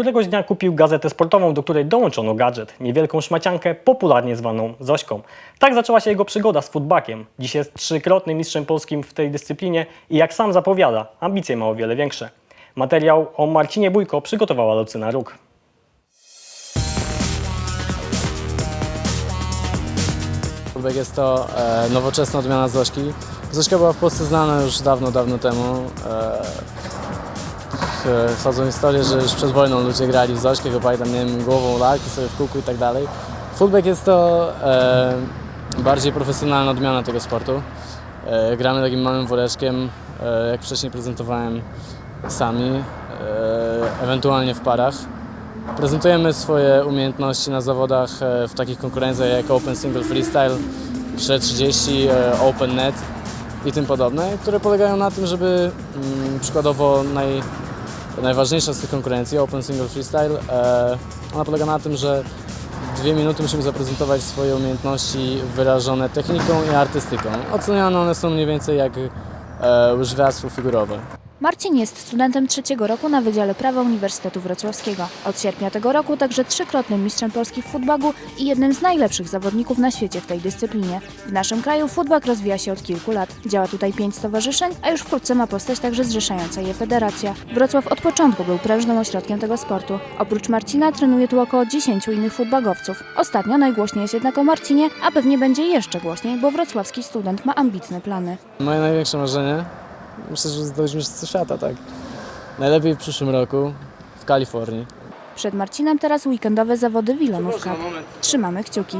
Któregoś dnia kupił gazetę sportową, do której dołączono gadżet, niewielką szmaciankę, popularnie zwaną Zośką. Tak zaczęła się jego przygoda z futbakiem. Dziś jest trzykrotnym mistrzem polskim w tej dyscyplinie i jak sam zapowiada, ambicje ma o wiele większe. Materiał o Marcinie Bójko przygotowała Lucyna Róg. Kubek jest to e, nowoczesna odmiana Zośki. Zośka była w Polsce znana już dawno, dawno temu. E, chodzą historie, że już przed wojną ludzie grali w Zośkę, kopali tam, nie wiem, głową lalki sobie w kółku i tak dalej. Futbek jest to e, bardziej profesjonalna odmiana tego sportu. E, gramy takim małym woreczkiem, e, jak wcześniej prezentowałem, sami, e, ewentualnie w parach. Prezentujemy swoje umiejętności na zawodach e, w takich konkurencjach jak Open Single Freestyle, 330, e, Open Net i tym podobne, które polegają na tym, żeby mm, przykładowo naj, najważniejsza z tych konkurencji, Open Single Freestyle, e, ona polega na tym, że dwie minuty musimy zaprezentować swoje umiejętności wyrażone techniką i artystyką. Oceniane one są mniej więcej jak e, łyżwiarstwo figurowe. Marcin jest studentem trzeciego roku na Wydziale Prawa Uniwersytetu Wrocławskiego. Od sierpnia tego roku także trzykrotnym mistrzem Polski w futbagu i jednym z najlepszych zawodników na świecie w tej dyscyplinie. W naszym kraju futbag rozwija się od kilku lat. Działa tutaj pięć stowarzyszeń, a już wkrótce ma powstać także zrzeszająca je federacja. Wrocław od początku był prężnym ośrodkiem tego sportu. Oprócz Marcina trenuje tu około 10 innych futbagowców. Ostatnio najgłośniej jest jednak o Marcinie, a pewnie będzie jeszcze głośniej, bo wrocławski student ma ambitne plany. Moje największe marzenie, myślę, że zdolność mistrzostwa świata, tak. Najlepiej w przyszłym roku w Kalifornii. Przed Marcinem teraz weekendowe zawody Wilanówka. Trzymamy kciuki.